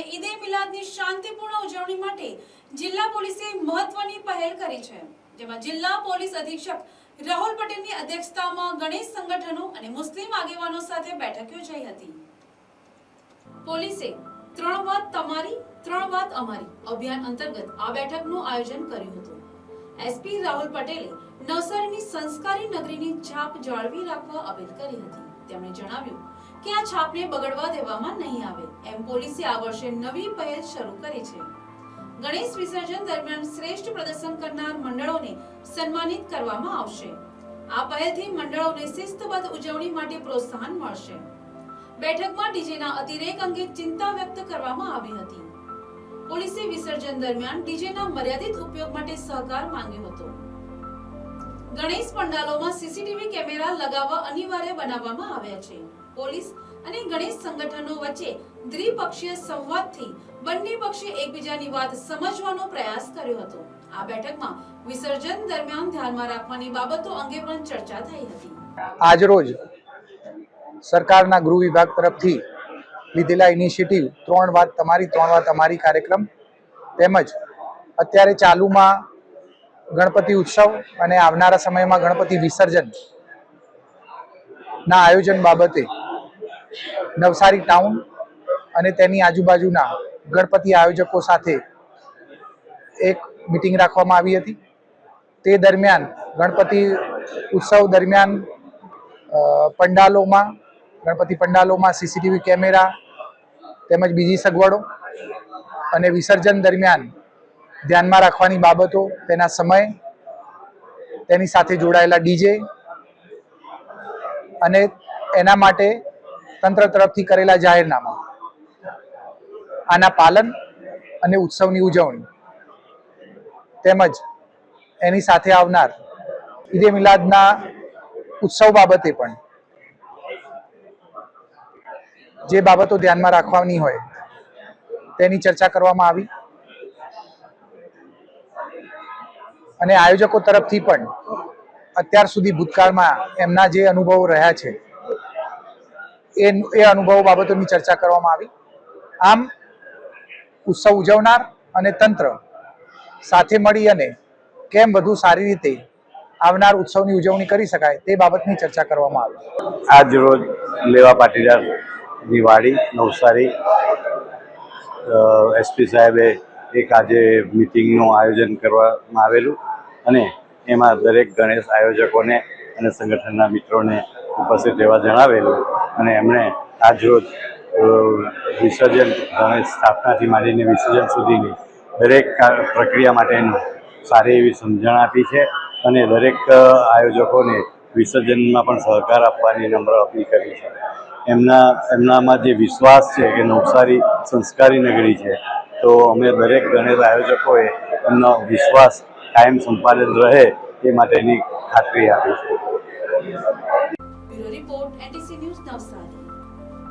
અને ઈદે મિલાદની શાંતિપૂર્ણ ઉજવણી માટે જિલ્લા પોલીસે મહત્વની પહેલ કરી છે. જેમાં જિલ્લા પોલીસ અધિક્ષક રાહુલ પટેલની અધ્યક્ષતામાં ગણેશ સંગઠનો અને મુસ્લિમ આગેવાનો સાથે બેઠક યોજાઈ હતી. પોલીસે ત્રણ વાત તમારી, ત્રણ વાત અમારી અભિયાન અંતર્ગત આ બેઠકનું આયોજન કર્યું હતું. એસપી રાહુલ પટેલે નવસારીની સંસ્કારી નગરીની છાપ જાળવી રાખવા અપીલ કરી હતી. તેમણે જણાવ્યું કે આ છાપને બગડવા દેવામાં નહીં આવે, એમ પોલીસે આ વર્ષે નવી પહેલ શરૂ કરી છે. ગણેશ વિસર્જન દરમિયાન શ્રેષ્ઠ પ્રદર્શન કરનાર મંડળોને સન્માનિત કરવામાં આવશે. આ પહેલથી મંડળોને શિસ્તબદ્ધ ઉજવણી માટે પ્રોત્સાહન મળશે. બેઠકમાં ડીજેના અતિરેક અંગે ચિંતા વ્યક્ત કરવામાં આવી હતી. પોલીસે વિસર્જન દરમિયાન ડીજેના મર્યાદિત ઉપયોગ માટે સહકાર માંગ્યો હતો. ગણેશ પંડાલોમાં સીસીટીવી કેમેરા લગાવવા અનિવાર્ય બનાવવામાં આવ્યા છે. પોલીસ અને ગણેશ સંગઠનો વચ્ચે દ્વિપક્ષીય સંવાદથી બંને પક્ષે એકબીજાની વાત સમજવાનો પ્રયાસ કર્યો હતો. આ બેઠકમાં વિસર્જન દરમિયાન ધ્યાનમાં રાખવાની બાબતો અંગે પણ ચર્ચા થઈ હતી. આજરોજ સરકારના ગૃહ વિભાગ તરફથી લીધેલા ઇનિશિયેટિવ ત્રણ વાત તમારી, ત્રણ વાત અમારી કાર્યક્રમ તેમજ અત્યારે ચાલુમાં ગણપતિ ઉત્સવ અને આવનારા સમયમાં ગણપતિ વિસર્જન ના આયોજન બાબતે નવસારી ટાઉન અને તેની આજુબાજુના ગણપતિ આયોજકો સાથે એક મિટિંગ રાખવામાં આવી હતી. તે દરમિયાન ગણપતિ ઉત્સવ દરમિયાન પંડાલોમાં, ગણપતિ પંડાલોમાં સીસીટીવી કેમેરા તેમજ બીજી સગવડો અને વિસર્જન દરમિયાન ધ્યાનમાં રાખવાની બાબતો, તેના સમય, તેની સાથે જોડાયેલા ડીજે અને એના માટે તંત્ર તરફથી કરેલા જાહેરનામા. આના પાલન અને ઉત્સવની ઉજવણી. તેમજ એની સાથે આવનાર ઈદે મિલાદના ઉત્સવ બાબતે પણ જે બાબતો ધ્યાનમાં રાખવાની હોય તેની ચર્ચા કરવામાં આવી. અને આયોજકો તરફથી પણ અત્યાર સુધી ભૂતકાળમાં એમના જે અનુભવો રહ્યા છે, એ એ અનુભવો બાબતોની ચર્ચા કરવામાં આવી. આમ, ઉત્સવ ઉજવનાર અને તંત્ર સાથે મળી અને કેમ વધુ સારી રીતે આવનાર ઉત્સવની ઉજવણી કરી શકાય તે બાબતની ચર્ચા કરવામાં આવી. આજ રોજ લેવા પાટીદાર દિવાળી, નવસારી એસપી સાહેબે એક આજે મિટિંગનું આયોજન કરવામાં આવેલું. અને એમાં દરેક ગણેશ આયોજકોને અને સંગઠનના મિત્રોને ઉપસ્થિત રહેવા જણાવેલું અને એમણે આજરોજ વિસર્જન ગણેશ સ્થાપનાથી માંડીને વિસર્જન સુધીની દરેક પ્રક્રિયા માટેનું સારી એવી સમજણ આપી છે અને દરેક આયોજકોને વિસર્જનમાં પણ સહકાર આપવાની નમ્ર અપીલ કરી છે. એમના, એમનામાં જે વિશ્વાસ છે કે નવસારી સંસ્કારી નગરી છે, તો અમે દરેક ગણેશ આયોજકોએ એમનો વિશ્વાસ કાયમ સંપાદન રહે એ માટેની ખાતરી આપી છે.